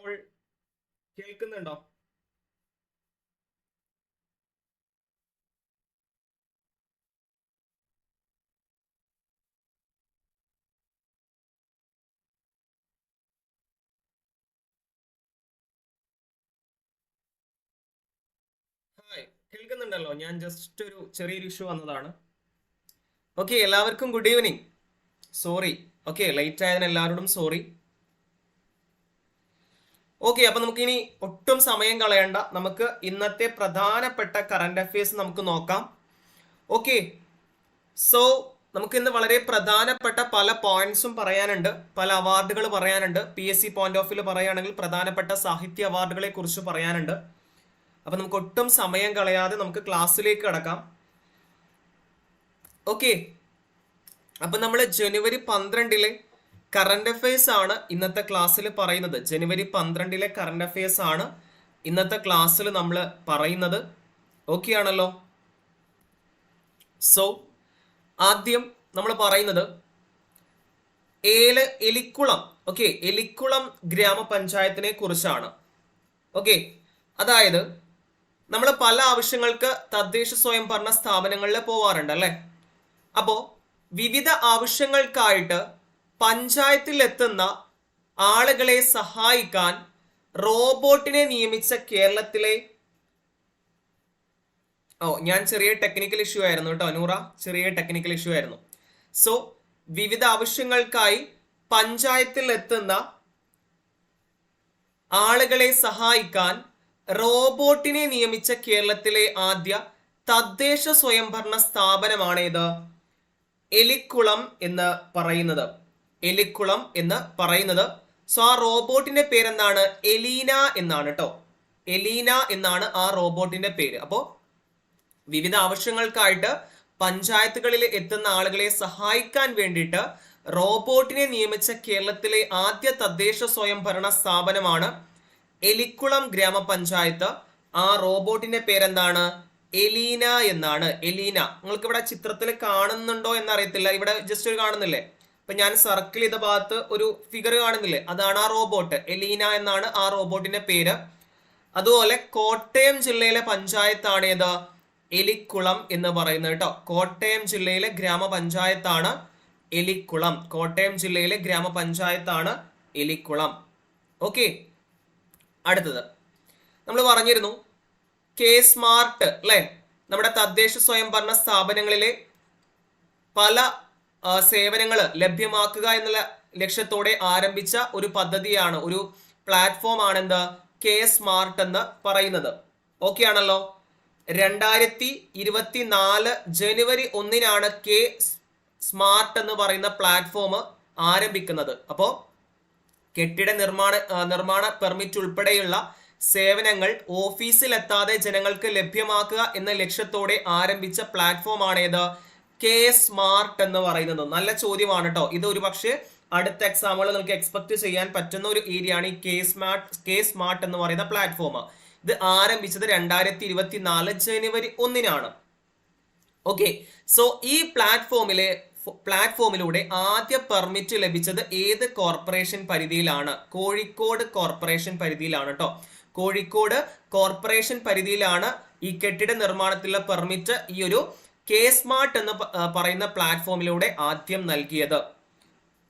All കേൾക്കുന്നുണ്ടോ? Hi കേൾക്കുന്നുണ്ടല്ലോ? ഞാൻ ജസ്റ്റ് ഒരു ചെറിയൊരു ഇഷ്യൂ വന്നതാണ്. ഓക്കെ എല്ലാവർക്കും good evening sorry okay late ആയതിന് എല്ലാവരോടും സോറി ഓക്കെ അപ്പൊ നമുക്ക് ഇനി ഒട്ടും സമയം കളയണ്ട. നമുക്ക് ഇന്നത്തെ പ്രധാനപ്പെട്ട കറണ്ട് അഫയേഴ്സ് നമുക്ക് നോക്കാം. ഓക്കെ സോ നമുക്ക് ഇന്ന് വളരെ പ്രധാനപ്പെട്ട പല പോയിന്റ്സും പറയാനുണ്ട്. പല അവാർഡുകൾ പറയാനുണ്ട്. P S C point of view പറയുകയാണെങ്കിൽ പ്രധാനപ്പെട്ട സാഹിത്യ അവാർഡുകളെ കുറിച്ച് പറയാനുണ്ട്. അപ്പൊ നമുക്ക് ഒട്ടും സമയം കളയാതെ നമുക്ക് ക്ലാസ്സിലേക്ക് കടക്കാം. ഓക്കെ അപ്പൊ നമ്മൾ ജനുവരി പന്ത്രണ്ടിലെ കറണ്ട് അഫയേഴ്സ് ആണ് ഇന്നത്തെ ക്ലാസ്സിൽ പറയുന്നത്. ജനുവരി പന്ത്രണ്ടിലെ കറണ്ട് അഫയേഴ്സ് ആണ് ഇന്നത്തെ ക്ലാസ്സിൽ നമ്മൾ പറയുന്നത്. ഓക്കെ ആണല്ലോ? സോ ആദ്യം നമ്മൾ പറയുന്നത് ഏൽ എലിക്കുളം. ഓക്കെ എലിക്കുളം ഗ്രാമപഞ്ചായത്തിനെ കുറിച്ചാണ്. ഓക്കെ അതായത് നമ്മൾ പല ആവശ്യങ്ങൾക്ക് തദ്ദേശ സ്വയം ഭരണ സ്ഥാപനങ്ങളിൽ പോവാറുണ്ട് അല്ലേ? അപ്പോൾ വിവിധ ആവശ്യങ്ങൾക്കായിട്ട് പഞ്ചായത്തിൽ എത്തുന്ന ആളുകളെ സഹായിക്കാൻ റോബോട്ടിനെ നിയമിച്ച കേരളത്തിലെ ഓ ഞാൻ ചെറിയ ടെക്നിക്കൽ ഇഷ്യൂ ആയിരുന്നു കേട്ടോ നൂറ ചെറിയ ടെക്നിക്കൽ ഇഷ്യൂ ആയിരുന്നു. സോ വിവിധ ആവശ്യങ്ങൾക്കായി പഞ്ചായത്തിൽ എത്തുന്ന ആളുകളെ സഹായിക്കാൻ റോബോട്ടിനെ നിയമിച്ച കേരളത്തിലെ ആദ്യ തദ്ദേശ സ്വയംഭരണ സ്ഥാപനമാണേത്. എലിക്കുളം എന്ന് പറയുന്നത്. എലിക്കുളം എന്ന് പറയുന്നത്. സോ ആ റോബോട്ടിന്റെ പേരെന്താണ്? എലീന എന്നാണ് കേട്ടോ എലീന എന്നാണ് ആ റോബോട്ടിന്റെ പേര്. അപ്പോ വിവിധ ആവശ്യങ്ങൾക്കായിട്ട് പഞ്ചായത്തുകളിൽ എത്തുന്ന ആളുകളെ സഹായിക്കാൻ വേണ്ടിയിട്ട് റോബോട്ടിനെ നിയമിച്ച കേരളത്തിലെ ആദ്യ തദ്ദേശ സ്വയംഭരണ സ്ഥാപനമാണ് എലിക്കുളം ഗ്രാമപഞ്ചായത്ത്. ആ റോബോട്ടിന്റെ പേരെന്താണ്? എലീന എന്നാണ്. എലീന. നിങ്ങൾക്ക് ഇവിടെ ചിത്രത്തിൽ കാണുന്നുണ്ടോ എന്നറിയത്തില്ല. ഇവിടെ ജസ്റ്റ് ഒരു കാണുന്നില്ലേ? അപ്പൊ ഞാൻ സർക്കിൾ ചെയ്ത ഭാഗത്ത് ഒരു ഫിഗർ കാണുന്നില്ലേ? അതാണ് ആ റോബോട്ട് എലീന എന്നാണ് ആ റോബോട്ടിന്റെ പേര്. അതുപോലെ കോട്ടയം ജില്ലയിലെ പഞ്ചായത്താണ് ഏത്? എലിക്കുളം എന്ന് പറയുന്നത് കേട്ടോ. കോട്ടയം ജില്ലയിലെ ഗ്രാമപഞ്ചായത്താണ് എലിക്കുളം. കോട്ടയം ജില്ലയിലെ ഗ്രാമപഞ്ചായത്താണ് എലിക്കുളം. ഓക്കെ അടുത്തത്. നമ്മൾ പറഞ്ഞിരുന്നു കെ സ്മാർട്ട് അല്ലെ നമ്മുടെ തദ്ദേശ സ്വയംഭരണ സ്ഥാപനങ്ങളിലെ പല സേവനങ്ങൾ ലഭ്യമാക്കുക എന്നുള്ള ലക്ഷ്യത്തോടെ ആരംഭിച്ച ഒരു പദ്ധതിയാണ് ഒരു പ്ലാറ്റ്ഫോം ആണ് എന്ത് കെ സ്മാർട്ട് എന്ന് പറയുന്നത്. ഓക്കെ ആണല്ലോ? രണ്ടായിരത്തി ഇരുപത്തി നാല് ജനുവരി ഒന്നിനാണ് കെ സ്മാർട്ട് എന്ന് പറയുന്ന പ്ലാറ്റ്ഫോം ആരംഭിക്കുന്നത്. അപ്പോൾ കെട്ടിട നിർമ്മാണ നിർമ്മാണ പെർമിറ്റ് ഉൾപ്പെടെയുള്ള സേവനങ്ങൾ ഓഫീസിൽ എത്താതെ ജനങ്ങൾക്ക് ലഭ്യമാക്കുക എന്ന ലക്ഷ്യത്തോടെ ആരംഭിച്ച പ്ലാറ്റ്ഫോം ആണേത് കെ സ്മാർട്ട് എന്ന് പറയുന്നത്. നല്ല ചോദ്യമാണ് കേട്ടോ ഇത് ഒരു പക്ഷേ അടുത്ത എക്സാമുകൾ നിങ്ങൾക്ക് എക്സ്പെക്ട് ചെയ്യാൻ പറ്റുന്ന ഒരു ഏരിയ ആണ് ഈ കെ സ്മാർട്ട് കെ സ്മാർട്ട് എന്ന് പറയുന്ന പ്ലാറ്റ്ഫോം ഇത് ആരംഭിച്ചത് രണ്ടായിരത്തി ഇരുപത്തി നാല് ജനുവരി ഒന്നിനാണ്. ഓക്കെ സോ ഈ പ്ലാറ്റ്ഫോമിലെ പ്ലാറ്റ്ഫോമിലൂടെ ആദ്യ പെർമിറ്റ് ലഭിച്ചത് ഏത് കോർപ്പറേഷൻ പരിധിയിലാണ്? കോഴിക്കോട് കോർപ്പറേഷൻ പരിധിയിലാണ് കേട്ടോ കോഴിക്കോട് കോർപ്പറേഷൻ പരിധിയിലാണ് ഈ കെട്ടിട നിർമ്മാണത്തിലുള്ള പെർമിറ്റ് ഈ ഒരു കെ സ്മാർട്ട് എന്ന് പറയുന്ന പ്ലാറ്റ്ഫോമിലൂടെ ആദ്യം നൽകിയത്.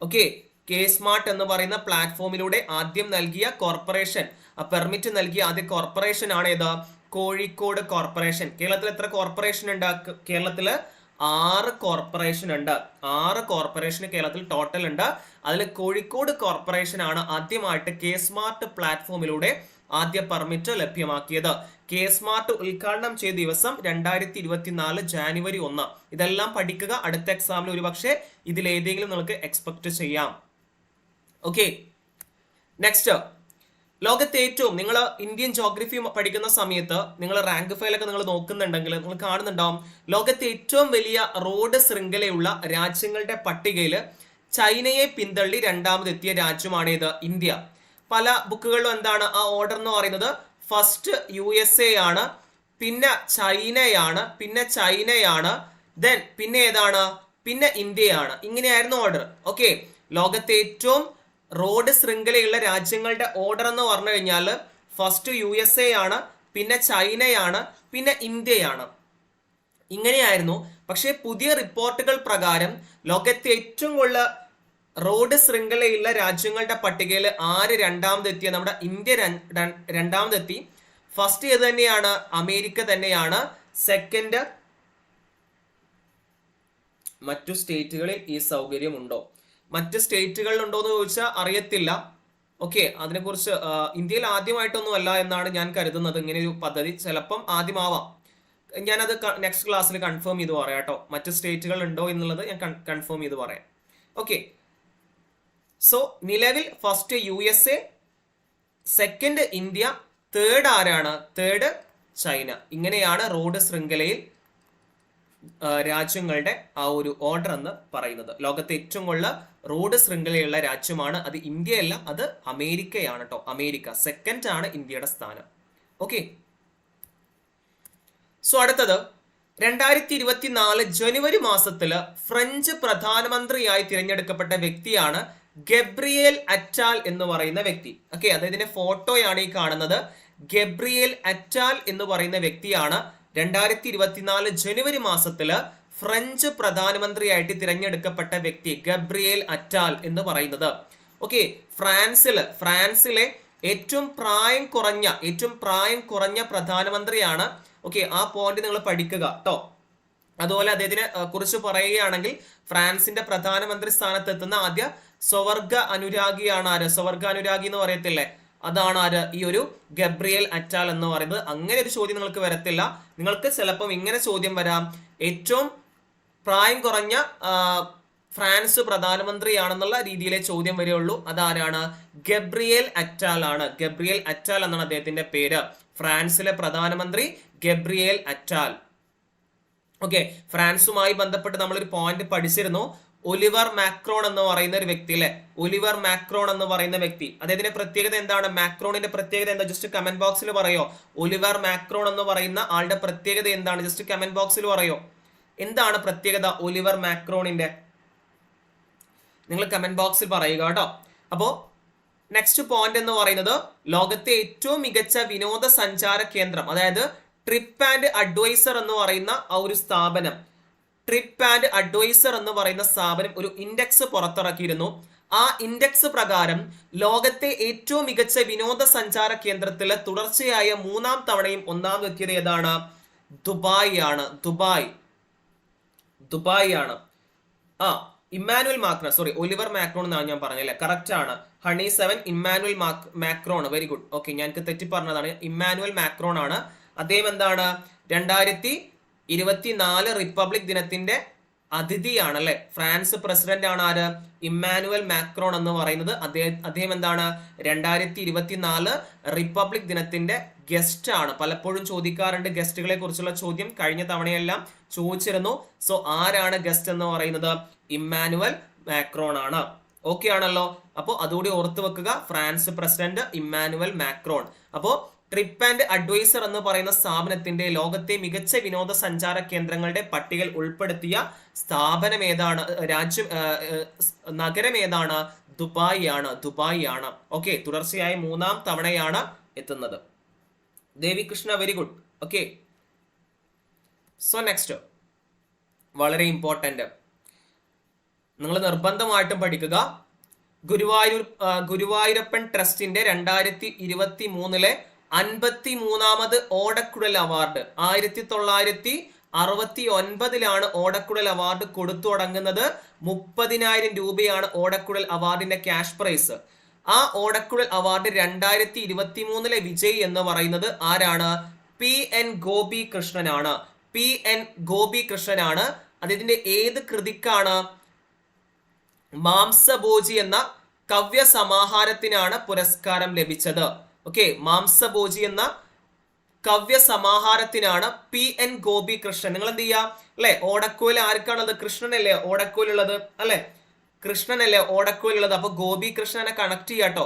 ഓക്കെ കെ സ്മാർട്ട് എന്ന് പറയുന്ന പ്ലാറ്റ്ഫോമിലൂടെ ആദ്യം നൽകിയ കോർപ്പറേഷൻ. പെർമിറ്റ് നൽകിയ ആദ്യ കോർപ്പറേഷൻ ആണ് ഏത്? കോഴിക്കോട് കോർപ്പറേഷൻ. കേരളത്തിൽ എത്ര കോർപ്പറേഷൻ ഉണ്ട്? കേരളത്തിൽ ആറ് കോർപ്പറേഷൻ ഉണ്ട്. ആറ് കോർപ്പറേഷൻ കേരളത്തിൽ ടോട്ടൽ ഉണ്ട്. അതിൽ കോഴിക്കോട് കോർപ്പറേഷൻ ആണ് ആദ്യമായിട്ട് കെ സ്മാർട്ട് പ്ലാറ്റ്ഫോമിലൂടെ ആദ്യ പെർമിറ്റ് ലഭ്യമാക്കിയത്. കെ സ്മാർട്ട് ഉദ്ഘാടനം ചെയ്ത ദിവസം രണ്ടായിരത്തി ഇരുപത്തിനാല് ജാനുവരി ഒന്ന്. ഇതെല്ലാം പഠിക്കുക അടുത്ത എക്സാമിൽ ഒരുപക്ഷെ ഇതിലേതെങ്കിലും നിങ്ങൾക്ക് എക്സ്പെക്ട് ചെയ്യാം. ഓക്കെ നെക്സ്റ്റ് ലോകത്തെ ഏറ്റവും നിങ്ങൾ ഇന്ത്യൻ ജോഗ്രഫി പഠിക്കുന്ന സമയത്ത് നിങ്ങൾ റാങ്ക് ഫയലൊക്കെ നിങ്ങൾ നോക്കുന്നുണ്ടെങ്കിൽ നിങ്ങൾ കാണുന്നുണ്ടാവും ലോകത്തെ ഏറ്റവും വലിയ റോഡ് ശൃംഖലയുള്ള രാജ്യങ്ങളുടെ പട്ടികയിൽ ചൈനയെ പിന്തള്ളി രണ്ടാമതെത്തിയ രാജ്യമാണേത് ഇന്ത്യ. പല ബുക്കുകളിലും എന്താണ് ആ ഓർഡർ എന്ന് പറയുന്നത്? ഫസ്റ്റ് യു എസ് എ ആണ് പിന്നെ ചൈനയാണ് പിന്നെ ചൈനയാണ് ദെൻ പിന്നെ ഏതാണ്? പിന്നെ ഇന്ത്യയാണ്. ഇങ്ങനെയായിരുന്നു ഓർഡർ ഓക്കെ ലോകത്തെ ഏറ്റവും റോഡ് ശൃംഖലയുള്ള രാജ്യങ്ങളുടെ ഓർഡർ എന്ന് പറഞ്ഞു കഴിഞ്ഞാൽ ഫസ്റ്റ് യു എസ് എ ആണ് പിന്നെ ചൈനയാണ് പിന്നെ ഇന്ത്യയാണ്. ഇങ്ങനെയായിരുന്നു. പക്ഷേ പുതിയ റിപ്പോർട്ടുകൾ പ്രകാരം ലോകത്തെ ഏറ്റവും കൂടുതൽ റോഡ് ശൃംഖലയുള്ള രാജ്യങ്ങളുടെ പട്ടികയിൽ ആര് രണ്ടാമതെത്തിയ? നമ്മുടെ ഇന്ത്യ രണ്ടാമതെത്തി. ഫസ്റ്റ് ഏത് തന്നെയാണ്? അമേരിക്ക തന്നെയാണ്. സെക്കൻഡ് മറ്റു സ്റ്റേറ്റുകളിൽ ഈ സൗകര്യം ഉണ്ടോ? മറ്റ് സ്റ്റേറ്റുകളിൽ ഉണ്ടോ എന്ന് ചോദിച്ചാൽ അറിയത്തില്ല. ഓക്കെ അതിനെക്കുറിച്ച് ഇന്ത്യയിൽ ആദ്യമായിട്ടൊന്നും അല്ല എന്നാണ് ഞാൻ കരുതുന്നത്. ഇങ്ങനെ ഒരു പദ്ധതി ചിലപ്പം ആദ്യമാവാം. ഞാനത് നെക്സ്റ്റ് ക്ലാസ്സിൽ കൺഫേം ചെയ്ത് പറയാം കേട്ടോ. മറ്റ് സ്റ്റേറ്റുകൾ ഉണ്ടോ എന്നുള്ളത് ഞാൻ കൺഫേം ചെയ്ത് പറയാം. ഓക്കെ സോ നിലവിൽ first U S A second India third ആരാണ്? Third China. ഇങ്ങനെയാണ് റോഡ് ശൃംഖലയിൽ രാജ്യങ്ങളുടെ ആ ഒരു ഓർഡർ എന്ന് പറയുന്നത്. ലോകത്തെ ഏറ്റവും കൂടുതൽ റോഡ് ശൃംഖലയുള്ള രാജ്യമാണ് അത് ഇന്ത്യയല്ല അത് അമേരിക്കയാണ് കേട്ടോ അമേരിക്ക. സെക്കൻഡ് ആണ് ഇന്ത്യയുടെ സ്ഥാനം. ഓക്കെ സോ അടുത്തത്. രണ്ടായിരത്തി ഇരുപത്തിനാല് ജനുവരി മാസത്തിൽ ഫ്രഞ്ച് പ്രധാനമന്ത്രിയായി തിരഞ്ഞെടുക്കപ്പെട്ട വ്യക്തിയാണ് ഗബ്രിയേൽ അറ്റാൽ എന്ന് പറയുന്ന വ്യക്തി. ഓക്കെ അദ്ദേഹത്തിന്റെ ഫോട്ടോയാണ് ഈ കാണുന്നത്. ഗബ്രിയേൽ അറ്റാൽ എന്ന് പറയുന്ന വ്യക്തിയാണ് രണ്ടായിരത്തി ഇരുപത്തിനാല് ജനുവരി മാസത്തിൽ ഫ്രഞ്ച് പ്രധാനമന്ത്രിയായിട്ട് തിരഞ്ഞെടുക്കപ്പെട്ട വ്യക്തി ഗബ്രിയേൽ അറ്റാൽ എന്ന് പറയുന്നത്. ഓക്കെ ഫ്രാൻസിൽ ഫ്രാൻസിലെ ഏറ്റവും പ്രായം കുറഞ്ഞ ഏറ്റവും പ്രായം കുറഞ്ഞ പ്രധാനമന്ത്രിയാണ്. ഓക്കെ ആ പോയിന്റ് നിങ്ങൾ പഠിക്കുക കേട്ടോ അതുപോലെ അദ്ദേഹത്തിനെ കുറിച്ച് പറയുകയാണെങ്കിൽ ഫ്രാൻസിന്റെ പ്രധാനമന്ത്രി സ്ഥാനത്ത് എത്തുന്ന ആദ്യ സ്വവർഗ അനുരാഗിയാണ് ആര്? സ്വവർഗ അനുരാഗി എന്ന് പറയത്തില്ലേ? അതാണ് ആര്? ഈ ഒരു ഗബ്രിയൽ അറ്റാൽ എന്ന് പറയുന്നത്. അങ്ങനെ ഒരു ചോദ്യം നിങ്ങൾക്ക് വരത്തില്ല. നിങ്ങൾക്ക് ചിലപ്പം ഇങ്ങനെ ചോദ്യം വരാം. ഏറ്റവും പ്രായം കുറഞ്ഞ ഫ്രാൻസ് പ്രധാനമന്ത്രിയാണെന്നുള്ള രീതിയിലെ ചോദ്യം വരെയുള്ളൂ അതാരാണ്? ഗബ്രിയേൽ അറ്റാൽ ആണ്. ഗബ്രിയേൽ അറ്റാൽ എന്നാണ് അദ്ദേഹത്തിന്റെ പേര്. ഫ്രാൻസിലെ പ്രധാനമന്ത്രി ഗബ്രിയേൽ അറ്റാൽ. ഓക്കെ ഫ്രാൻസുമായി ബന്ധപ്പെട്ട് നമ്മളൊരു പോയിന്റ് പഠിച്ചിരുന്നു. ഒലിവർ മാക്രോൺ എന്ന് പറയുന്ന ഒരു വ്യക്തി അല്ലെ? ഒലിവർ മാക്രോൺ എന്ന് പറയുന്ന വ്യക്തി. അദ്ദേഹത്തിന്റെ പ്രത്യേകത എന്താണ്? മാക്രോണിന്റെ പ്രത്യേകത എന്താ? ജസ്റ്റ് കമന്റ് ബോക്സിൽ പറയോ. ഒലിവർ മാക്രോൺ എന്ന് പറയുന്ന ആളുടെ പ്രത്യേകത എന്താണ്? ജസ്റ്റ് കമന്റ് ബോക്സിൽ പറയോ. എന്താണ് പ്രത്യേകത ഒലിവർ മാക്രോണിന്റെ? നിങ്ങൾ കമന്റ് ബോക്സിൽ പറയുക കേട്ടോ. അപ്പോ നെക്സ്റ്റ് പോയിന്റ് എന്ന് പറയുന്നത് ലോകത്തെ ഏറ്റവും മികച്ച വിനോദസഞ്ചാര കേന്ദ്രം അതായത് ട്രിപ്പ് ആൻഡ് അഡ്വൈസർ എന്ന് പറയുന്ന ആ ഒരു സ്ഥാപനം. ട്രിപ്പ് ആൻഡ് അഡ്വൈസർ എന്ന് പറയുന്ന സ്ഥാപനം ഒരു ഇൻഡെക്സ് പുറത്തിറക്കിയിരുന്നു. ആ ഇൻഡെക്സ് പ്രകാരം ലോകത്തെ ഏറ്റവും മികച്ച വിനോദസഞ്ചാര കേന്ദ്രത്തിലെ തുടർച്ചയായ മൂന്നാം തവണയും ഒന്നാമതെത്തിയത് ഏതാണ്? ദുബായ് ആണ്. ദുബായ്. ദുബായ് ആണ്. ആ Emmanuel Macron sorry Oliver Macron എന്നാണ് ഞാൻ പറഞ്ഞല്ലേ കറക്റ്റ് ആണ്. Honey seven Emmanuel Macron. Very good okay ഞാൻ തെറ്റി പറഞ്ഞതാണ് ഇമ്മാനുവൽ മാക്രോൺ ആണ്. അദ്ദേഹം എന്താണ്? രണ്ടായിരത്തി ഇരുപത്തിനാല് റിപ്പബ്ലിക് ദിനത്തിന്റെ അതിഥിയാണ് അല്ലെ ഫ്രാൻസ് പ്രസിഡന്റ് ആണ് ആര്? ഇമ്മാനുവൽ മാക്രോൺ എന്ന് പറയുന്നത്. അദ്ദേഹം അദ്ദേഹം എന്താണ്? രണ്ടായിരത്തി ഇരുപത്തിനാല് റിപ്പബ്ലിക് ദിനത്തിന്റെ ഗസ്റ്റ് ആണ്. പലപ്പോഴും ചോദിക്കാറുണ്ട് ഗസ്റ്റുകളെ കുറിച്ചുള്ള ചോദ്യം. കഴിഞ്ഞ തവണയെല്ലാം ചോദിച്ചിരുന്നു. സോ ആരാണ് ഗസ്റ്റ് എന്ന് പറയുന്നത്? ഇമ്മാനുവൽ മാക്രോൺ ആണ്. ഓക്കെ ആണല്ലോ. അപ്പോൾ അതുകൂടി ഓർത്തു വെക്കുക. France president Emmanuel Macron. അപ്പോൾ ട്രിപ്പ് ആൻഡ് അഡ്വൈസർ എന്ന് പറയുന്ന സ്ഥാപനത്തിന്റെ ലോകത്തെ മികച്ച വിനോദസഞ്ചാര കേന്ദ്രങ്ങളുടെ പട്ടികയിൽ ഉൾപ്പെടുത്തിയ സ്ഥാപനം ഏതാണ്? രാജ്യം നഗരം ഏതാണ്? ദുബായ് ആണ്. ദുബായ് ആണ്. ഓക്കെ തുടർച്ചയായി മൂന്നാം തവണയാണ് എത്തുന്നത്. Devikrishna very good okay. So next വളരെ ഇമ്പോർട്ടന്റ് നിങ്ങൾ നിർബന്ധമായിട്ടും പഠിക്കുക. ഗുരുവായൂർ ഗുരുവായൂരപ്പൻ ട്രസ്റ്റിന്റെ രണ്ടായിരത്തി ഇരുപത്തി മൂന്നിലെ അൻപത്തി മൂന്നാമത് ഓടക്കുഴൽ അവാർഡ് ആയിരത്തി തൊള്ളായിരത്തി അറുപത്തി ഒൻപതിലാണ് ഓടക്കുഴൽ അവാർഡ് കൊടുത്തു തുടങ്ങുന്നത്. മുപ്പതിനായിരം രൂപയാണ് ഓടക്കുഴൽ അവാർഡിന്റെ ക്യാഷ് പ്രൈസ് ആ ഓടക്കുഴൽ അവാർഡ് രണ്ടായിരത്തി ഇരുപത്തി മൂന്നിലെ വിജയ് എന്ന് പറയുന്നത് ആരാണ്? പി എൻ ഗോപി കൃഷ്ണനാണ് പി എൻ ഗോപി കൃഷ്ണനാണ് അദ്ദേഹത്തിന്റെ ഏത് കൃതിക്കാണ്? മാംസഭോജി എന്ന കവ്യ സമാഹാരത്തിനാണ് പുരസ്കാരം ലഭിച്ചത്. ഓക്കെ മാംസഭോജി എന്ന കവ്യ സമാഹാരത്തിനാണ് പി എൻ ഗോപി കൃഷ്ണൻ നിങ്ങൾ എന്ത് ചെയ്യുക അല്ലെ? ഓടക്കോയിൽ ആർക്കാണത് കൃഷ്ണനല്ലേ ഓടക്കോയിലുള്ളത്? അല്ലെ? കൃഷ്ണനല്ലേ ഓടക്കോയിലുള്ളത്? അപ്പൊ ഗോപി കൃഷ്ണനെ കണക്ട് ചെയ്യാട്ടോ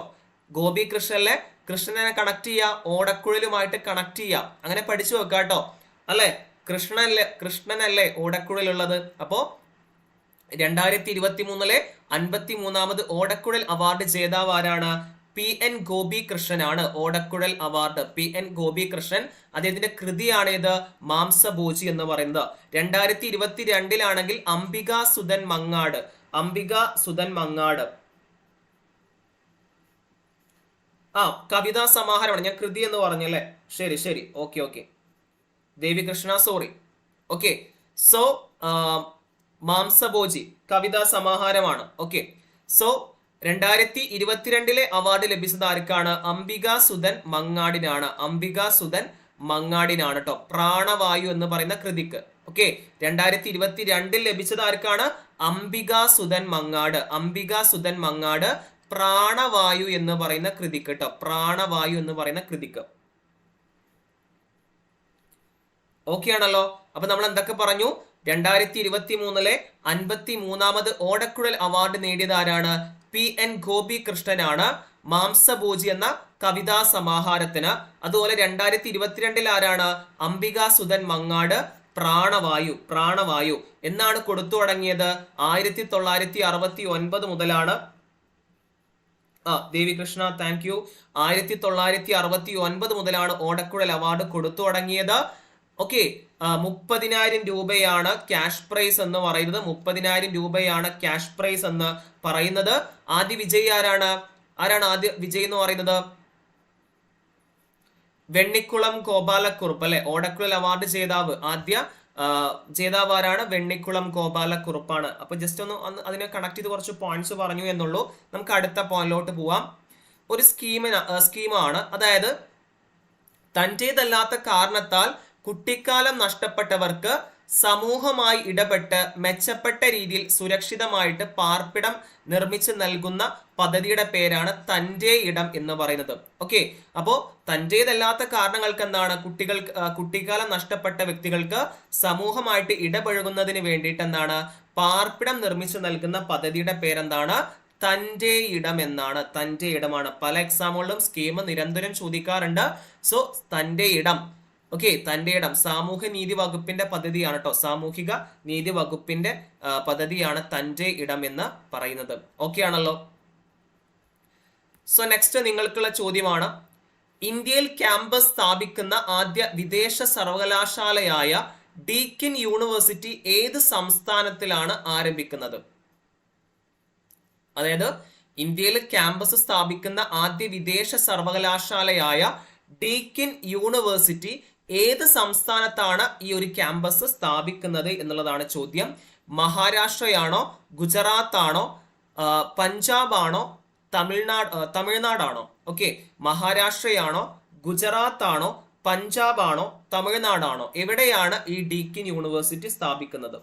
ഗോപി കൃഷ്ണനെ കൃഷ്ണനെ കണക്ട് ചെയ്യാ? ഓടക്കുഴലുമായിട്ട് കണക്ട് ചെയ്യാ. അങ്ങനെ പഠിച്ചു വെക്കാട്ടോ അല്ലെ? കൃഷ്ണനല്ലേ കൃഷ്ണനല്ലേ ഓടക്കുഴലുള്ളത് അപ്പോ രണ്ടായിരത്തി ഇരുപത്തി മൂന്നിലെ അൻപത്തി മൂന്നാമത് ഓടക്കുഴൽ അവാർഡ് ജേതാവ് ആരാണ്? P N Gopi കൃഷ്ണനാണ് Odakkuzhal award. P N Gopi Krishnan അദ്ദേഹത്തിന്റെ കൃതിയാണ് ഇത് മാംസഭോജി എന്ന് പറയുന്നത്. രണ്ടായിരത്തി ഇരുപത്തി രണ്ടിലാണെങ്കിൽ അംബിക സുധൻ മങ്ങാട്. അംബിക സുധൻ മങ്ങാട്. ആ കവിതാ സമാഹാരമാണ്. ഞാൻ കൃതി എന്ന് പറഞ്ഞല്ലേ ശരി ശരി. Okay okay. Devikrishna sorry. Okay. So Mamsabhoji കവിതാ സമാഹാരമാണ്. ഓക്കെ. സോ രണ്ടായിരത്തി ഇരുപത്തിരണ്ടിലെ അവാർഡ് ലഭിച്ചത് ആർക്കാണ്? അംബിക സുധൻ മങ്ങാടിനാണ്. അംബിക സുധൻ മങ്ങാടിനാണ് കേട്ടോ പ്രാണവായു എന്ന് പറയുന്ന കൃതിക്ക്. ഓക്കെ? രണ്ടായിരത്തി ഇരുപത്തി രണ്ടിൽ ലഭിച്ചത് ആർക്കാണ്? അംബിക സുധൻ മങ്ങാട്. അംബിക സുധൻ മങ്ങാട് പ്രാണവായു എന്ന് പറയുന്ന കൃതിക്ക് കേട്ടോ പ്രാണവായു എന്ന് പറയുന്ന കൃതിക്ക്. ഓക്കെ ആണല്ലോ? അപ്പൊ നമ്മൾ എന്തൊക്കെ പറഞ്ഞു? രണ്ടായിരത്തി ഇരുപത്തി മൂന്നിലെ അൻപത്തി മൂന്നാമത് ഓടക്കുഴൽ അവാർഡ് നേടിയതാരാണ് പി എൻ ഗോപി കൃഷ്ണനാണ് മാംസഭോജി എന്ന കവിതാ സമാഹാരത്തിന്. അതുപോലെ രണ്ടായിരത്തി ഇരുപത്തിരണ്ടിൽ ആരാണ്? അംബിക സുധൻ മങ്ങാട് പ്രാണവായു പ്രാണവായു എന്നാണ് കൊടുത്തു തുടങ്ങിയത് ആയിരത്തി തൊള്ളായിരത്തി അറുപത്തി ഒൻപത് മുതലാണ്. ആ ദേവികൃഷ്ണ താങ്ക് യു ആയിരത്തി തൊള്ളായിരത്തി അറുപത്തി ഒൻപത് മുതലാണ് ഓടക്കുഴൽ അവാർഡ് കൊടുത്തു തുടങ്ങിയത് ഓക്കെ മുപ്പതിനായിരം രൂപയാണ് ക്യാഷ് പ്രൈസ് എന്ന് പറയുന്നത്. മുപ്പതിനായിരം രൂപയാണ് ക്യാഷ് പ്രൈസ് എന്ന് പറയുന്നത്. ആദ്യ വിജയി ആരാണ്? ആരാണ് ആദ്യ വിജയ് എന്ന് പറയുന്നത്? വെണ്ണിക്കുളം ഗോപാലക്കുറുപ്പ് അല്ലെ? ഓടക്കുഴൽ അവാർഡ് ജേതാവ് ആദ്യ ജേതാവ് ആരാണ്? വെണ്ണിക്കുളം ഗോപാലക്കുറുപ്പാണ്. അപ്പൊ ജസ്റ്റ് ഒന്ന് അതിനെ കണക്ട് ചെയ്ത് കുറച്ച് പോയിന്റ്സ് പറഞ്ഞു എന്നുള്ളൂ. നമുക്ക് അടുത്ത പോയിന്റിലോട്ട് പോവാം. ഒരു സ്കീമിന് സ്കീമാണ് അതായത് തന്റെതല്ലാത്ത കാരണത്താൽ കുട്ടിക്കാലം നഷ്ടപ്പെട്ടവർക്ക് സമൂഹമായി ഇടപെട്ട് മെച്ചപ്പെട്ട രീതിയിൽ സുരക്ഷിതമായിട്ട് പാർപ്പിടം നിർമ്മിച്ച് നൽകുന്ന പദ്ധതിയുടെ പേരാണ് തന്റെ ഇടം എന്ന് പറയുന്നത്. ഓക്കെ? അപ്പോ തന്റേതല്ലാത്ത കാരണങ്ങൾക്ക് എന്താണ് കുട്ടികൾ കുട്ടിക്കാലം നഷ്ടപ്പെട്ട വ്യക്തികൾക്ക് സമൂഹമായിട്ട് ഇടപഴകുന്നതിന് വേണ്ടിയിട്ട് എന്താണ് പാർപ്പിടം നിർമ്മിച്ചു നൽകുന്ന പദ്ധതിയുടെ പേരെന്താണ്? തന്റെ ഇടം എന്നാണ്. തന്റെ ഇടമാണ്. പല എക്സാമുകളിലും സ്കീം നിരന്തരം ചോദിക്കാറുണ്ട്. സോ തന്റെ ഇടം ഓക്കെ തന്റെ ഇടം സാമൂഹ്യ നീതി വകുപ്പിന്റെ പദ്ധതിയാണ് കേട്ടോ സാമൂഹിക നീതി വകുപ്പിന്റെ പദ്ധതിയാണ് തന്റെ ഇടം എന്ന് പറയുന്നത്. ഓക്കെ ആണല്ലോ? സോ നെക്സ്റ്റ് നിങ്ങൾക്കുള്ള ചോദ്യമാണ്. ഇന്ത്യയിൽ ക്യാമ്പസ് സ്ഥാപിക്കുന്ന ആദ്യ വിദേശ സർവകലാശാലയായ ഡീക്കിൻ യൂണിവേഴ്സിറ്റി ഏത് സംസ്ഥാനത്തിലാണ് ആരംഭിക്കുന്നത്? അതായത് ഇന്ത്യയിൽ ക്യാമ്പസ് സ്ഥാപിക്കുന്ന ആദ്യ വിദേശ സർവകലാശാലയായ ഡീക്കിൻ യൂണിവേഴ്സിറ്റി ഏത് സംസ്ഥാനത്താണ് ഈ ഒരു ക്യാമ്പസ് സ്ഥാപിക്കുന്നത് എന്നുള്ളതാണ് ചോദ്യം. മഹാരാഷ്ട്രയാണോ ഗുജറാത്ത് ആണോ പഞ്ചാബ് ആണോ തമിഴ്നാട് തമിഴ്നാടാണോ? ഓക്കെ മഹാരാഷ്ട്രയാണോ ഗുജറാത്ത് ആണോ പഞ്ചാബ് ആണോ തമിഴ്നാടാണോ? എവിടെയാണ് ഈ ഡീക്കിൻ യൂണിവേഴ്സിറ്റി സ്ഥാപിക്കുന്നത്?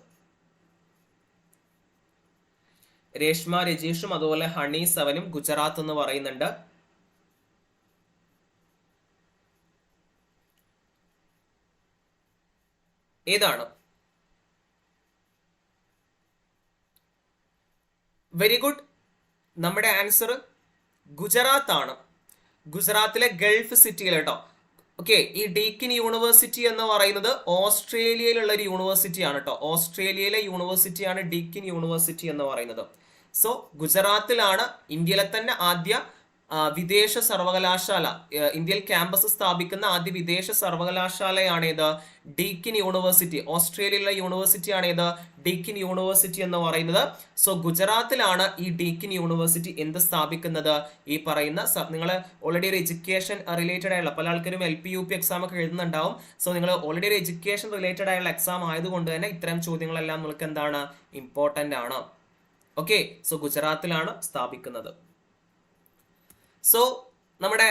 രേഷ്മ രജീഷും അതുപോലെ ഹണി സെവനും ഗുജറാത്ത് എന്ന് പറയുന്നുണ്ട്. ഏതാണ്? വെരി ഗുഡ് നമ്മുടെ ആൻസർ ഗുജറാത്ത് ആണ് ഗുജറാത്തിലെ ഗൾഫ് സിറ്റിയിൽ കേട്ടോ. ഓക്കെ ഈ ഡീക്കിൻ യൂണിവേഴ്സിറ്റി എന്ന് പറയുന്നത് ഓസ്ട്രേലിയയിലുള്ള ഒരു യൂണിവേഴ്സിറ്റി ആണ് കേട്ടോ. ഓസ്ട്രേലിയയിലെ യൂണിവേഴ്സിറ്റിയാണ് ഡീക്കിൻ യൂണിവേഴ്സിറ്റി എന്ന് പറയുന്നത്. സോ ഗുജറാത്തിലാണ് ഇന്ത്യയിലെ തന്നെ ആദ്യ വിദേശ സർവകലാശാല ഇന്ത്യയിൽ ക്യാമ്പസ് സ്ഥാപിക്കുന്ന ആദ്യ വിദേശ സർവകലാശാലയാണ് ഇത്. ഡീക്കിൻ യൂണിവേഴ്സിറ്റി ഓസ്ട്രേലിയയിലെ യൂണിവേഴ്സിറ്റിയാണ് ഇത്. ഡീക്കിൻ യൂണിവേഴ്സിറ്റി എന്ന് പറയുന്നത്. സോ ഗുജറാത്തിലാണ് ഈ ഡീക്കിൻ യൂണിവേഴ്സിറ്റി എന്ത് സ്ഥാപിക്കുന്നത്? ഈ പറയുന്ന നിങ്ങൾ ഓൾറെഡി ഒരു എഡ്യൂക്കേഷൻ റിലേറ്റഡ് ആയുള്ള പല ആൾക്കാരും L P U P exam ഒക്കെ എഴുതുന്നുണ്ടാവും. സോ നിങ്ങൾ ഓൾറെഡി ഒരു എഡ്യൂക്കേഷൻ റിലേറ്റഡ് ആയുള്ള എക്സാം ആയതുകൊണ്ട് തന്നെ ഇത്തരം ചോദ്യങ്ങളെല്ലാം നിങ്ങൾക്ക് എന്താണ് ഇമ്പോർട്ടന്റ് ആണ്. ഓക്കെ സോ ഗുജറാത്തിലാണ് സ്ഥാപിക്കുന്നത്. സോ നമ്മുടെ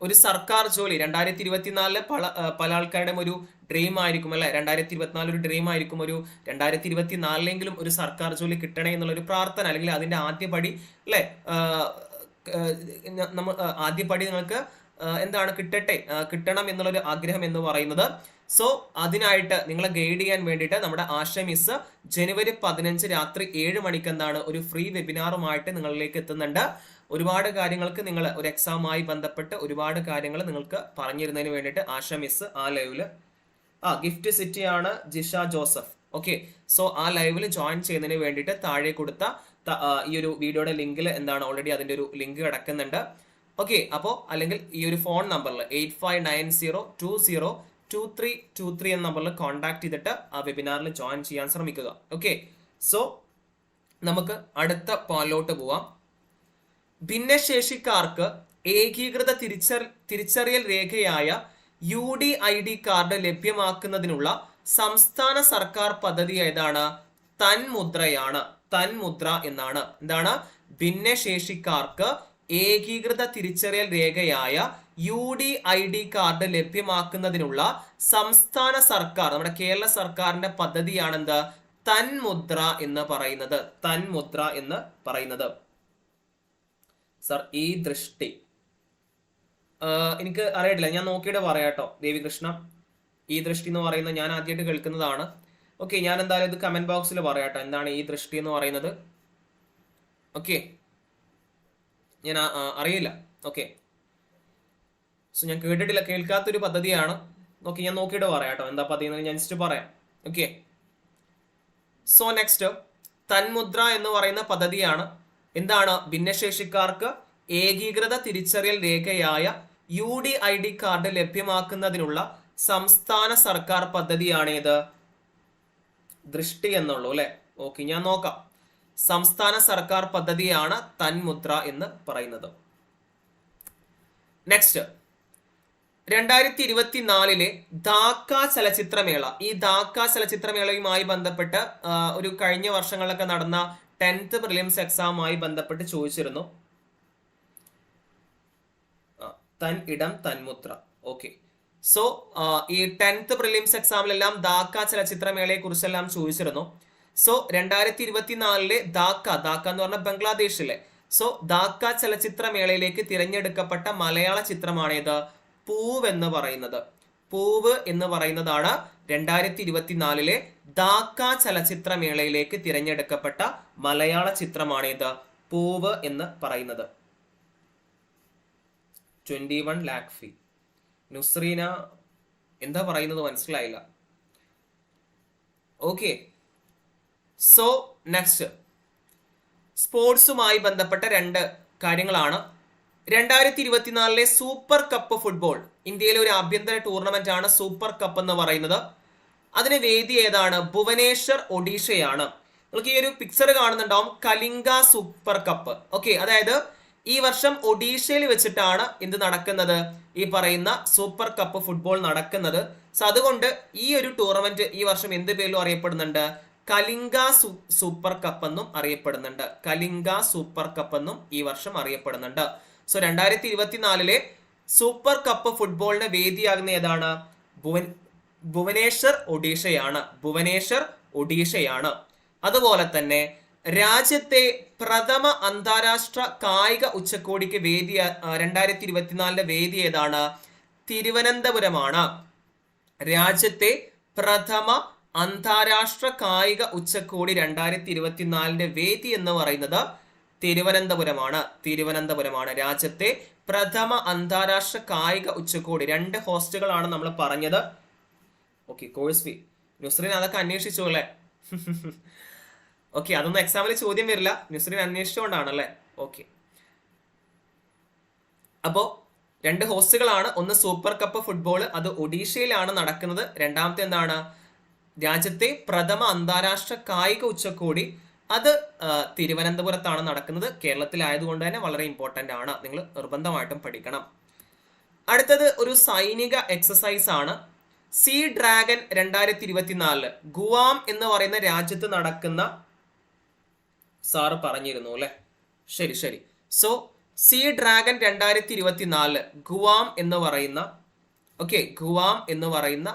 ഒരു സർക്കാർ ജോലി രണ്ടായിരത്തി ഇരുപത്തിനാലിൽ പല പല ആൾക്കാരുടെയും ഒരു ഡ്രീം ആയിരിക്കും അല്ലെ? രണ്ടായിരത്തി ഇരുപത്തിനാല് ഒരു ഡ്രീം ആയിരിക്കും ഒരു രണ്ടായിരത്തി ഇരുപത്തിനാലിലെങ്കിലും ഒരു സർക്കാർ ജോലി കിട്ടണേ എന്നുള്ള ഒരു പ്രാർത്ഥന അല്ലെങ്കിൽ അതിന്റെ ആദ്യ പടി അല്ലെ നമ്മൾ ആദ്യ പടി നിങ്ങൾക്ക് എന്താണ് കിട്ടട്ടെ? കിട്ടണം എന്നുള്ളൊരു ആഗ്രഹം എന്ന് പറയുന്നത്. സോ അതിനായിട്ട് നിങ്ങളെ ഗൈഡ് ചെയ്യാൻ വേണ്ടിയിട്ട് നമ്മുടെ ആശ മിസ് ജനുവരി പതിനഞ്ച് രാത്രി ഏഴ് മണിക്ക് എന്താണ് ഒരു ഫ്രീ വെബിനാറുമായിട്ട് നിങ്ങളിലേക്ക് എത്തുന്നുണ്ട്. ഒരുപാട് കാര്യങ്ങൾക്ക് നിങ്ങൾ ഒരു എക്സാമായി ബന്ധപ്പെട്ട് ഒരുപാട് കാര്യങ്ങൾ നിങ്ങൾക്ക് പറഞ്ഞിരുന്നതിന് വേണ്ടിയിട്ട് ആശ മിസ് ആ ലൈവിൽ ആ ഗിഫ്റ്റ് സിറ്റി ആണ് ജിഷ ജോസഫ്. ഓക്കെ സോ ആ ലൈവിൽ ജോയിൻ ചെയ്യുന്നതിന് വേണ്ടിയിട്ട് താഴെ കൊടുത്ത ഈ ഒരു വീഡിയോയുടെ ലിങ്കിൽ എന്താണ് ഓൾറെഡി അതിന്റെ ഒരു ലിങ്ക് കിടക്കുന്നുണ്ട്. ഓക്കെ അപ്പോൾ അല്ലെങ്കിൽ ഈ ഒരു ഫോൺ നമ്പറിൽ eight five nine zero two zero two three two three എന്ന നമ്പറിൽ കോൺടാക്ട് ചെയ്തിട്ട് ആ വെബിനാറിൽ ജോയിൻ ചെയ്യാൻ ശ്രമിക്കുക. ഓക്കെ സോ നമുക്ക് അടുത്ത പോയിന്റിലോട്ട് പോവാം. ഭിന്നശേഷിക്കാർക്ക് ഏകീകൃത തിരിച്ചറി തിരിച്ചറിയൽ രേഖയായ U D I D card ലഭ്യമാക്കുന്നതിനുള്ള സംസ്ഥാന സർക്കാർ പദ്ധതി ഏതാണ്? തൻമുദ്രയാണ്. തൻമുദ്ര എന്നാണ്. എന്താണ്? ഭിന്നശേഷിക്കാർക്ക് ഏകീകൃത തിരിച്ചറിയൽ രേഖയായ U D I D card ലഭ്യമാക്കുന്നതിനുള്ള സംസ്ഥാന സർക്കാർ നമ്മുടെ കേരള സർക്കാരിന്റെ പദ്ധതിയാണെന്ത്? തൻമുദ്ര എന്ന് പറയുന്നത്. തൻമുദ്ര എന്ന് പറയുന്നത്. സർ ഈ ദൃഷ്ടി. എനിക്ക് അറിയത്തില്ല. ഞാൻ നോക്കിയിട്ട് പറയാം പറയാട്ടോ ദേവികൃഷ്ണ. ഈ ദൃഷ്ടി എന്ന് പറയുന്നത് ഞാൻ ആദ്യമായിട്ട് കേൾക്കുന്നതാണ്. ഓക്കെ ഞാൻ എന്തായാലും ഇത് കമന്റ് ബോക്സിൽ പറയാട്ടോ എന്താണ് ഈ ദൃഷ്ടി എന്ന് പറയുന്നത്. ഓക്കെ ഞാൻ അറിയില്ല. ഓക്കെ സോ ഞാൻ കേട്ടിട്ടില്ല കേൾക്കാത്തൊരു പദ്ധതിയാണ്. ഓക്കെ ഞാൻ നോക്കിയിട്ട് പറയാട്ടോ എന്താ പദ്ധതി ഞാൻ ജസ്റ്റ് പറയാം. ഓക്കെ സോ നെക്സ്റ്റ് തന്മുദ്ര എന്ന് പറയുന്ന പദ്ധതിയാണ്. എന്താണ് ഭിന്നശേഷിക്കാർക്ക് ഏകീകൃത തിരിച്ചറിയൽ രേഖയായ U D I D card ലഭ്യമാക്കുന്നതിനുള്ള സംസ്ഥാന സർക്കാർ പദ്ധതിയാണേത്. ദൃഷ്ടി എന്നുള്ളൂ അല്ലെ? ഓക്കെ ഞാൻ നോക്കാം. സംസ്ഥാന സർക്കാർ പദ്ധതിയാണ് തന്മുദ്ര എന്ന് പറയുന്നത്. നെക്സ്റ്റ് രണ്ടായിരത്തി ഇരുപത്തിനാലിലെ ധാക്ക ചലച്ചിത്രമേള. ഈ ധാക്ക ചലച്ചിത്രമേളയുമായി ബന്ധപ്പെട്ട് ഒരു കഴിഞ്ഞ വർഷങ്ങളിലൊക്കെ നടന്ന ടെൻത്ത് പ്രിലിംസ് എക്സാമുമായി ബന്ധപ്പെട്ട് ചോദിച്ചിരുന്നു. തൻ ഇടം തന്മുത്ര ഓക്കെ. സോ ഈ ടെൻത്ത് പ്രിലിംസ് എക്സാമിലെല്ലാം ദാക്ക ചലച്ചിത്രമേളയെ കുറിച്ചെല്ലാം ചോദിച്ചിരുന്നു. സോ രണ്ടായിരത്തി ഇരുപത്തിനാലിലെ ദാക്ക ദാക്ക എന്ന് പറഞ്ഞ ബംഗ്ലാദേശിലെ. സോ ദാക്ക ചലച്ചിത്രമേളയിലേക്ക് തിരഞ്ഞെടുക്കപ്പെട്ട മലയാള ചിത്രമാണേത്? പൂവ് എന്ന് പറയുന്നത്. പൂവ് എന്ന് പറയുന്നതാണ് രണ്ടായിരത്തി ഇരുപത്തിനാലിലെ ധാക്ക ചലച്ചിത്രമേളയിലേക്ക് തിരഞ്ഞെടുക്കപ്പെട്ട മലയാള ചിത്രമാണേത് പൂവ് എന്ന് പറയുന്നത്. Twenty one lakh fee. Nusreena എന്താ പറയുന്നത് മനസ്സിലായില്ല. ഓക്കെ. So next. സ്പോർട്സുമായി ബന്ധപ്പെട്ട രണ്ട് കാര്യങ്ങളാണ് രണ്ടായിരത്തി ഇരുപത്തിനാലിലെ സൂപ്പർ കപ്പ് ഫുട്ബോൾ ഇന്ത്യയിലെ ഒരു ആഭ്യന്തര ടൂർണമെന്റ് ആണ് സൂപ്പർ കപ്പ് എന്ന് പറയുന്നത്. അതിന് വേദി ഏതാണ്? ഭുവനേശ്വർ ഒഡീഷയാണ്. നിങ്ങൾക്ക് ഈ ഒരു പിക്ചർ കാണുന്നുണ്ടാവും. Kalinga super cup. ഓക്കെ അതായത് ഈ വർഷം ഒഡീഷയിൽ വെച്ചിട്ടാണ് എന്ത് നടക്കുന്നത്? ഈ പറയുന്ന സൂപ്പർ കപ്പ് ഫുട്ബോൾ നടക്കുന്നത്. സോ അതുകൊണ്ട് ഈ ഒരു ടൂർണമെന്റ് ഈ വർഷം എന്ത് പേരിലും അറിയപ്പെടുന്നുണ്ട്? കലിംഗ സൂപ്പർ കപ്പ് എന്നും അറിയപ്പെടുന്നുണ്ട്. കലിംഗ സൂപ്പർ കപ്പ് എന്നും ഈ വർഷം അറിയപ്പെടുന്നുണ്ട്. സോ രണ്ടായിരത്തി ഇരുപത്തിനാലിലെ സൂപ്പർ കപ്പ് ഫുട്ബോളിന് വേദിയാകുന്ന ഏതാണ്? ഭുവൻ ഭുവനേശ്വർ ഒഡീഷയാണ്. ഭുവനേശ്വർ ഒഡീഷയാണ്. അതുപോലെ തന്നെ രാജ്യത്തെ പ്രഥമ അന്താരാഷ്ട്ര കായിക ഉച്ചകോടിക്ക് വേദി രണ്ടായിരത്തി ഇരുപത്തിനാലിന്റെ വേദി ഏതാണ്? തിരുവനന്തപുരമാണ്. രാജ്യത്തെ പ്രഥമ അന്താരാഷ്ട്ര കായിക ഉച്ചകോടി രണ്ടായിരത്തി ഇരുപത്തിനാലിന്റെ വേദി എന്ന് പറയുന്നത് തിരുവനന്തപുരമാണ്. തിരുവനന്തപുരമാണ് രാജ്യത്തെ പ്രഥമ അന്താരാഷ്ട്ര കായിക ഉച്ചകോടി. രണ്ട് ഹോസ്റ്റുകളാണ് നമ്മൾ പറഞ്ഞത്. ഓക്കെ കോഴ്സ് ഫീ നുസ്രീൻ അതൊക്കെ അന്വേഷിച്ചു അല്ലേ? ഓക്കെ അതൊന്നും എക്സാമിൽ ചോദ്യം വരില്ല. നുസ്രീൻ അന്വേഷിച്ചുകൊണ്ടാണല്ലേ ഓക്കെ അപ്പോ രണ്ട് ഹോസ്റ്റുകളാണ്. ഒന്ന് സൂപ്പർ കപ്പ് ഫുട്ബോൾ അത് ഒഡീഷയിലാണ് നടക്കുന്നത്. രണ്ടാമത്തെ എന്താണ്? രാജ്യത്തെ പ്രഥമ അന്താരാഷ്ട്ര കായിക ഉച്ചകോടി അത് തിരുവനന്തപുരത്താണ് നടക്കുന്നത്. കേരളത്തിലായതുകൊണ്ട് തന്നെ വളരെ ഇമ്പോർട്ടന്റ് ആണ്. നിങ്ങൾ നിർബന്ധമായിട്ടും പഠിക്കണം. അടുത്തത് ഒരു സൈനിക എക്സസൈസ് ആണ്. സി ഡ്രാഗൻ രണ്ടായിരത്തി ഇരുപത്തിനാലിൽ ഗുവാം എന്ന് പറയുന്ന രാജ്യത്ത് നടക്കുന്ന സാറ് പറഞ്ഞിരുന്നു അല്ലെ? ശരി ശരി. സോ സി ഡ്രാഗൻ രണ്ടായിരത്തി ഇരുപത്തിനാലിൽ ഗുവാം എന്ന് പറയുന്ന ഓക്കെ ഗുവാം എന്ന് പറയുന്ന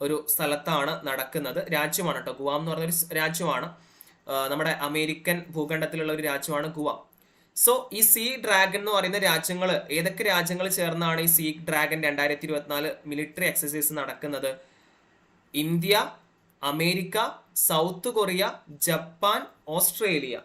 ഒരു സ്ഥലത്താണ് നടക്കുന്നത്. രാജ്യമാണ് കേട്ടോ. ഗുവാം എന്ന് പറയുന്ന ഒരു രാജ്യമാണ്. നമ്മുടെ അമേരിക്കൻ ഭൂഖണ്ഡത്തിലുള്ള ഒരു രാജ്യമാണ് ഗുവ. സോ ഈ സീ ഡ്രാഗൺ എന്ന് പറയുന്ന രാജ്യങ്ങൾ ഏതൊക്കെ രാജ്യങ്ങൾ ചേർന്നാണ് ഈ സീ ഡ്രാഗൺ രണ്ടായിരത്തി ഇരുപത്തിനാല് മിലിറ്ററി എക്സസൈസ് നടക്കുന്നത്? India America South Korea Japan Australia.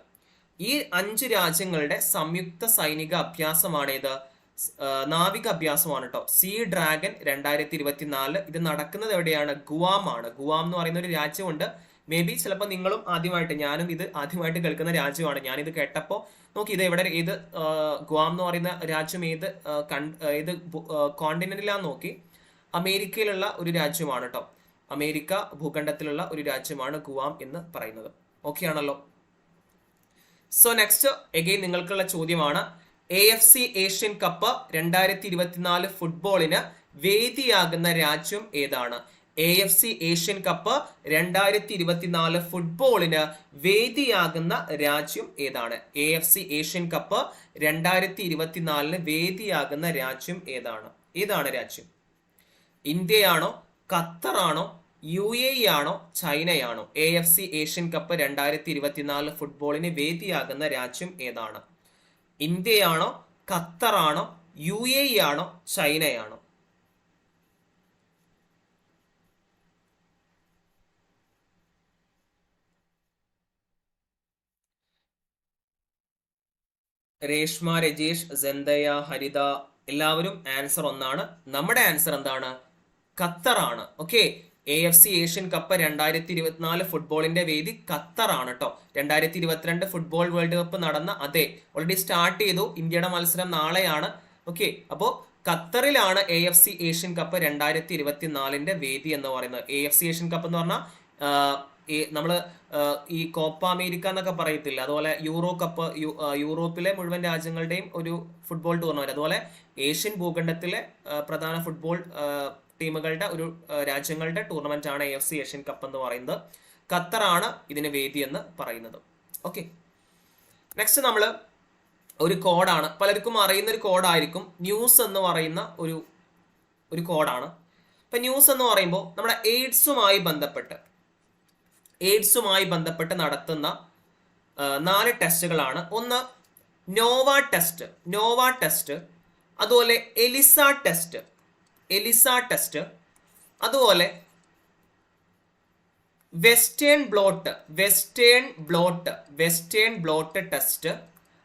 ഈ അഞ്ച് രാജ്യങ്ങളുടെ സംയുക്ത സൈനിക അഭ്യാസമാണേത് സ്- നാവിക അഭ്യാസമാണ് കേട്ടോ സീ ഡ്രാഗൺ രണ്ടായിരത്തി ഇരുപത്തിനാല് ഇത് നടക്കുന്നത് എവിടെയാണ്? ഗുവാം ആണ് ഗുവാം എന്ന് പറയുന്ന ഒരു രാജ്യമുണ്ട്. മേ ബി ചിലപ്പോൾ നിങ്ങളും ആദ്യമായിട്ട് ഞാനും ഇത് ആദ്യമായിട്ട് കേൾക്കുന്ന രാജ്യമാണ്. ഞാനിത് കേട്ടപ്പോൾ നോക്കി ഇത് എവിടെ ഏത് ഗുവാം എന്ന് പറയുന്ന രാജ്യം ഏത് ഏത് കോണ്ടിനെന്റിലാന്ന് നോക്കി അമേരിക്കയിലുള്ള ഒരു രാജ്യമാണ് കേട്ടോ അമേരിക്ക ഭൂഖണ്ഡത്തിലുള്ള ഒരു രാജ്യമാണ് ഗുവാം എന്ന് പറയുന്നത്. ഓക്കെ ആണല്ലോ? സോ നെക്സ്റ്റ് എഗെയിൻ നിങ്ങൾക്കുള്ള ചോദ്യമാണ്. A F C Asian cup രണ്ടായിരത്തി ഇരുപത്തിനാല് ഫുട്ബോളിന് വേദിയാകുന്ന രാജ്യം ഏതാണ്? A F C Asian cup രണ്ടായിരത്തി ഇരുപത്തിനാല് ഫുട്ബോളിന് വേദിയാകുന്ന രാജ്യം ഏതാണ്? A F C Asian cup രണ്ടായിരത്തി ഇരുപത്തിനാലിന് വേദിയാകുന്ന രാജ്യം ഏതാണ്? ഏതാണ് രാജ്യം? ഇന്ത്യയാണോ ഖത്തറാണോ യു എ ആണോ ചൈനയാണോ? A F C Asian cup രണ്ടായിരത്തി ഇരുപത്തിനാല് ഫുട്ബോളിന് വേദിയാകുന്ന രാജ്യം ഏതാണ്? ഇന്ത്യയാണോ ഖത്തറാണോ യു എ ആണോ ചൈനയാണോ? രേഷ്മ രജീഷ് ജന്തയ ഹരിത എല്ലാവരും ആൻസർ ഒന്നാണ്. നമ്മുടെ ആൻസർ എന്താണ്? ഖത്തറാണ്. Okay A F C Asian cup രണ്ടായിരത്തി ഇരുപത്തിനാല് ഫുട്ബോളിന്റെ വേദി ഖത്തറാണ് കേട്ടോ രണ്ടായിരത്തി ഇരുപത്തിരണ്ട് ഫുട്ബോൾ വേൾഡ് കപ്പ് നടന്ന അതെ. ഓൾറെഡി സ്റ്റാർട്ട് ചെയ്തു. ഇന്ത്യയുടെ മത്സരം നാളെയാണ്. ഓക്കെ അപ്പോൾ ഖത്തറിലാണ് A F C Asian cup രണ്ടായിരത്തി ഇരുപത്തിനാലിന്റെ വേദി എന്ന് പറയുന്നത്. A F C Asian cup എന്ന് പറഞ്ഞാൽ നമ്മൾ ഈ കോപ്പ അമേരിക്ക എന്നൊക്കെ പറയത്തില്ല? അതുപോലെ യൂറോ കപ്പ് യൂറോപ്പിലെ മുഴുവൻ രാജ്യങ്ങളുടെയും ഒരു ഫുട്ബോൾ ടൂർണമെന്റ് അതുപോലെ ഏഷ്യൻ ഭൂഖണ്ഡത്തിലെ പ്രധാന ഫുട്ബോൾ ടീമുകളുടെ ഒരു രാജ്യങ്ങളുടെ ടൂർണമെന്റ് ആണ് എഫ് സി ഏഷ്യൻ കപ്പ് എന്ന് പറയുന്നത്. ഖത്തറാണ് ഇതിന് വേദി എന്ന് പറയുന്നത്. ഓക്കെ നെക്സ്റ്റ് നമ്മൾ ഒരു കോഡാണ്. പലർക്കും അറിയുന്ന ഒരു കോഡായിരിക്കും ന്യൂസ് എന്ന് പറയുന്ന ഒരു ഒരു കോഡാണ്. ഇപ്പൊ ന്യൂസ് എന്ന് പറയുമ്പോൾ നമ്മുടെ എയ്ഡ്സുമായി ബന്ധപ്പെട്ട് എയ്ഡ്സുമായി ബന്ധപ്പെട്ട് നടത്തുന്ന നാല് ടെസ്റ്റുകളാണ്. ഒന്ന് നോവ ടെസ്റ്റ്. Nova test. അതുപോലെ എലിസ ടെസ്റ്റ്. ELISA test. അതുപോലെ Western blot. Western blot. Western blot test.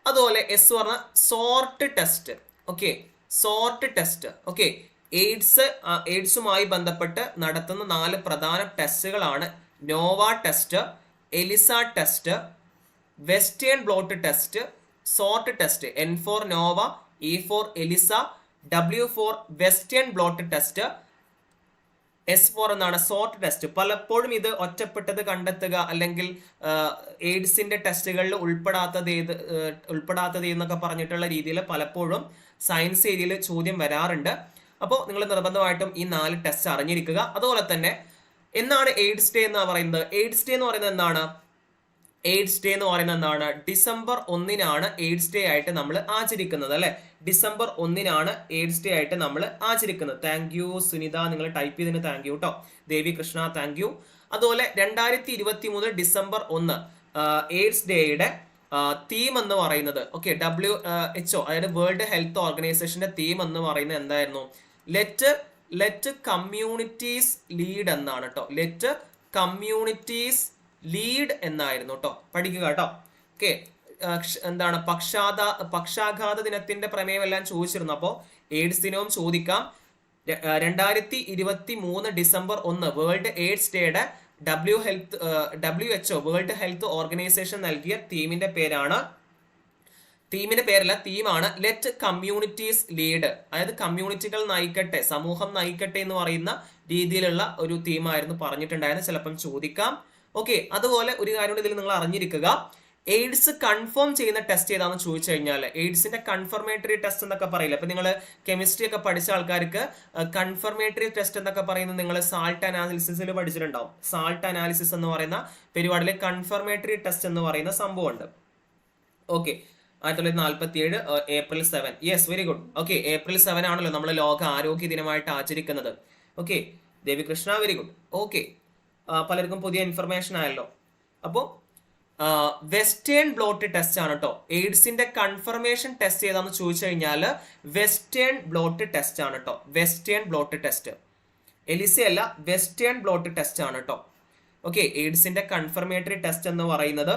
അതുപോലെ എസ് പറഞ്ഞ sort test. Okay sort test. Okay AIDS എയ്ഡ്സുമായി ബന്ധപ്പെട്ട് നടത്തുന്ന നാല് പ്രധാന ടെസ്റ്റുകളാണ് nova test ELISA test Western blot test sort test N four nova E four ELISA W four Western blot test S four എന്നാണ് sort test. പലപ്പോഴും ഇത് ഒറ്റപ്പെട്ടത് കണ്ടെത്തുക അല്ലെങ്കിൽ എയ്ഡ്സിന്റെ ടെസ്റ്റുകളിൽ ഉൾപ്പെടാത്തത് ഏത് ഉൾപ്പെടാത്തത് എന്നൊക്കെ പറഞ്ഞിട്ടുള്ള രീതിയിൽ പലപ്പോഴും സയൻസ് ഏരിയയിൽ ചോദ്യം വരാറുണ്ട്. അപ്പോൾ നിങ്ങൾ നിർബന്ധമായിട്ടും ഈ നാല് ടെസ്റ്റ് അറിഞ്ഞിരിക്കുക. അതുപോലെ തന്നെ എന്നാണ് എയ്ഡ്സ് ഡേ എന്ന് പറയുന്നത്? എയ്ഡ്സ് ഡേ എന്ന് പറയുന്നത് എന്താണ്? എയ്ഡ്സ് ഡേ എന്ന് പറയുന്നത് എന്താണ്? ഡിസംബർ ഒന്നിനാണ് എയ്ഡ്സ് ഡേ ആയിട്ട് നമ്മൾ ആചരിക്കുന്നത് അല്ലെ? ഡിസംബർ ഒന്നിനാണ് എയ്ഡ്സ് ഡേ ആയിട്ട് നമ്മൾ ആചരിക്കുന്നത്. Thank you Sunita. നിങ്ങൾ ടൈപ്പ് ചെയ്തതിന് താങ്ക് യു കേട്ടോ ദേവി കൃഷ്ണ താങ്ക് യു അതുപോലെ രണ്ടായിരത്തി ഇരുപത്തി മൂന്ന് ഡിസംബർ ഒന്ന് എയ്ഡ്സ് ഡേയുടെ തീം എന്ന് പറയുന്നത് ഓക്കെ ഡബ്ല്യു എച്ച് ഒ അതായത് വേൾഡ് ഹെൽത്ത് ഓർഗനൈസേഷന്റെ തീം എന്ന് പറയുന്നത് എന്തായിരുന്നു? ലെറ്റ് ലെറ്റ് കമ്മ്യൂണിറ്റീസ് ലീഡ് എന്നാണ് കേട്ടോ ലെറ്റ് കമ്മ്യൂണിറ്റീസ് ലീഡ് എന്നായിരുന്നു കേട്ടോ പഠിക്കുക കേട്ടോ ഓക്കെ എന്താണ്? പക്ഷാത പക്ഷാഘാത ദിനത്തിന്റെ പ്രമേയം എല്ലാം ചോദിച്ചിരുന്നു. അപ്പോൾ എയ്ഡ്സ് ദിനവും ചോദിക്കാം. രണ്ടായിരത്തി ഇരുപത്തി മൂന്ന് ഡിസംബർ ഒന്ന് വേൾഡ് എയ്ഡ്സ് ഡേയുടെ W health W H O world health organisation നൽകിയ തീമിന്റെ പേരാണ് തീമിന്റെ പേരല്ല തീമാണ് ലെറ്റ് കമ്മ്യൂണിറ്റീസ് ലീഡ് അതായത് കമ്മ്യൂണിറ്റികൾ നയിക്കട്ടെ സമൂഹം നയിക്കട്ടെ എന്ന് പറയുന്ന രീതിയിലുള്ള ഒരു തീമായിരുന്നു പറഞ്ഞിട്ടുണ്ടായിരുന്നു ചിലപ്പം ചോദിക്കാം. ഓക്കെ അതുപോലെ ഒരു കാര്യം ഇതിൽ നിങ്ങൾ അറിഞ്ഞിരിക്കുക. എയ്ഡ്സ് കൺഫേം ചെയ്യുന്ന ടെസ്റ്റ് ഏതാണെന്ന് ചോദിച്ചു കഴിഞ്ഞാൽ എയ്ഡ്സിന്റെ കൺഫർമേറ്ററി ടെസ്റ്റ് എന്നൊക്കെ പറയില്ല? അപ്പൊ നിങ്ങൾ കെമിസ്ട്രി ഒക്കെ പഠിച്ച ആൾക്കാർക്ക് കൺഫർമേറ്ററി ടെസ്റ്റ് എന്നൊക്കെ പറയുന്നത് നിങ്ങൾ സാൾട്ട് അനാലിസിസിൽ പഠിച്ചിട്ടുണ്ടാവും. സാൾട്ട് അനാലിസിസ് എന്ന് പറയുന്ന പരിപാടിയിൽ കൺഫർമേറ്ററി ടെസ്റ്റ് എന്ന് പറയുന്ന സംഭവമുണ്ട്. ഓക്കെ ആയിരത്തി തൊള്ളായിരത്തി നാൽപ്പത്തി ഏഴ് April seven. Yes very good okay April seven ആണല്ലോ നമ്മൾ ലോക ആരോഗ്യ ദിനമായിട്ട് ആചരിക്കുന്നത്. Okay Devikrishna very good okay പലർക്കും പുതിയ ഇൻഫർമേഷൻ ആയല്ലോ. അപ്പോൾ വെസ്റ്റേൺ ബ്ലോട്ട് ടെസ്റ്റ് ആണ് കേട്ടോ എയ്ഡ്സിന്റെ കൺഫർമേഷൻ ടെസ്റ്റ് ഏതാന്ന് ചോദിച്ചു കഴിഞ്ഞാൽ വെസ്റ്റേൺ ബ്ലോട്ട് ടെസ്റ്റ് ആണ് കേട്ടോ വെസ്റ്റേൺ ബ്ലോട്ട് ടെസ്റ്റ് എലിസ അല്ല വെസ്റ്റേൺ ബ്ലോട്ട് ടെസ്റ്റ് ആണ് കേട്ടോ ഓക്കെ എയ്ഡ്സിന്റെ കൺഫർമേറ്ററി ടെസ്റ്റ് എന്ന് പറയുന്നത്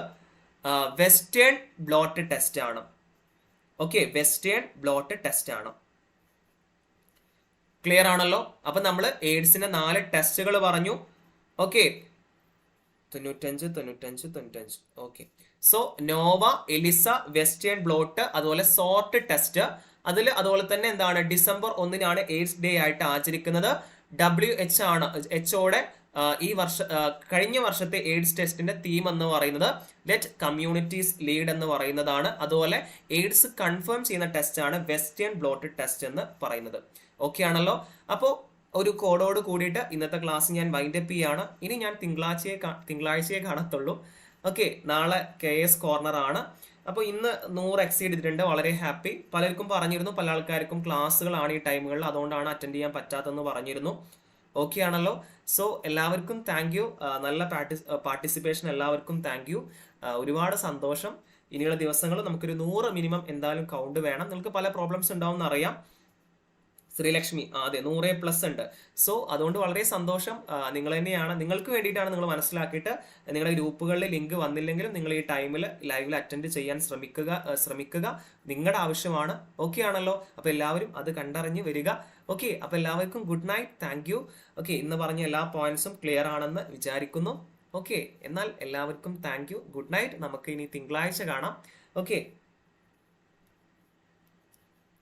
വെസ്റ്റേൺ ബ്ലോട്ട് ടെസ്റ്റ് ആണ്. ഓക്കെ വെസ്റ്റേൺ ബ്ലോട്ട് ടെസ്റ്റ് ആണ്. ക്ലിയർ ആണല്ലോ? അപ്പൊ നമ്മൾ എയ്ഡ്സിന്റെ നാല് ടെസ്റ്റുകൾ പറഞ്ഞു. ഓക്കെ തൊണ്ണൂറ്റഞ്ച് തൊണ്ണൂറ്റഞ്ച് തൊണ്ണൂറ്റഞ്ച്. Okay so nova ELISA Western blot അതുപോലെ സോർട്ട് ടെസ്റ്റ് അതിൽ അതുപോലെ തന്നെ എന്താണ്? ഡിസംബർ ഒന്നിനാണ് എയ്ഡ്സ് ഡേ ആയിട്ട് ആചരിക്കുന്നത്. ഡബ്ല്യു എച്ച് ആണ്. എച്ച്ഒയുടെ ഈ വർഷ കഴിഞ്ഞ വർഷത്തെ എയ്ഡ്സ് ടെസ്റ്റിന്റെ തീം എന്ന് പറയുന്നത് ലെറ്റ് കമ്മ്യൂണിറ്റീസ് ലീഡ് എന്ന് പറയുന്നതാണ്. അതുപോലെ എയ്ഡ്സ് കൺഫേം ചെയ്യുന്ന ടെസ്റ്റ് ആണ് വെസ്റ്റേൺ ബ്ലോട്ട് ടെസ്റ്റ് എന്ന് പറയുന്നത്. ഓക്കെ ആണല്ലോ? അപ്പോൾ ഒരു കോഡോട് കൂടിയിട്ട് ഇന്നത്തെ ക്ലാസ് ഞാൻ വൈൻഡ് അപ്പ് ചെയ്യാണ്. ഇനി ഞാൻ തിങ്കളാഴ്ചയെ തിങ്കളാഴ്ചയെ കാണത്തുള്ളൂ. ഓക്കെ നാളെ കെ എസ് കോർണർ ആണ്. അപ്പോൾ ഇന്ന് നൂറ് എക്സീഡ് ചെയ്തിട്ടുണ്ട് വളരെ ഹാപ്പി പലർക്കും പറഞ്ഞിരുന്നു പല ആൾക്കാർക്കും ക്ലാസ്സുകളാണ് ഈ ടൈമുകളിൽ അതുകൊണ്ടാണ് അറ്റൻഡ് ചെയ്യാൻ പറ്റാത്തതെന്ന് പറഞ്ഞിരുന്നു. ഓക്കെ ആണല്ലോ. സോ എല്ലാവർക്കും താങ്ക് നല്ല പാർട്ടിസിപ്പേഷൻ എല്ലാവർക്കും താങ്ക് ഒരുപാട് സന്തോഷം. ഇനിയുള്ള ദിവസങ്ങൾ നമുക്കൊരു നൂറ് മിനിമം എന്തായാലും കൗണ്ട് വേണം. നിങ്ങൾക്ക് പല പ്രോബ്ലംസ് ഉണ്ടാവും എന്നറിയാം. ശ്രീലക്ഷ്മി അതെ നൂറേ പ്ലസ് ഉണ്ട്. സോ അതുകൊണ്ട് വളരെ സന്തോഷം. നിങ്ങൾ തന്നെയാണ്. നിങ്ങൾക്ക് വേണ്ടിയിട്ടാണ് നിങ്ങൾ മനസ്സിലാക്കിയിട്ട് നിങ്ങളുടെ ഗ്രൂപ്പുകളിൽ ലിങ്ക് വന്നില്ലെങ്കിലും നിങ്ങൾ ഈ ടൈമിൽ ലൈവിൽ അറ്റൻഡ് ചെയ്യാൻ ശ്രമിക്കുക ശ്രമിക്കുക. നിങ്ങളുടെ ആവശ്യമാണ്. ഓക്കെ ആണല്ലോ. അപ്പോൾ എല്ലാവരും അത് കണ്ടറിഞ്ഞ് വരിക. ഓക്കെ അപ്പോൾ എല്ലാവർക്കും good night thank you okay ഇന്ന് പറഞ്ഞ എല്ലാ പോയിന്റ്സും ക്ലിയർ ആണെന്ന് വിചാരിക്കുന്നു. ഓക്കെ എന്നാൽ എല്ലാവർക്കും താങ്ക് യു ഗുഡ് നൈറ്റ് നമുക്ക് ഇനി തിങ്കളാഴ്ച കാണാം. ഓക്കെ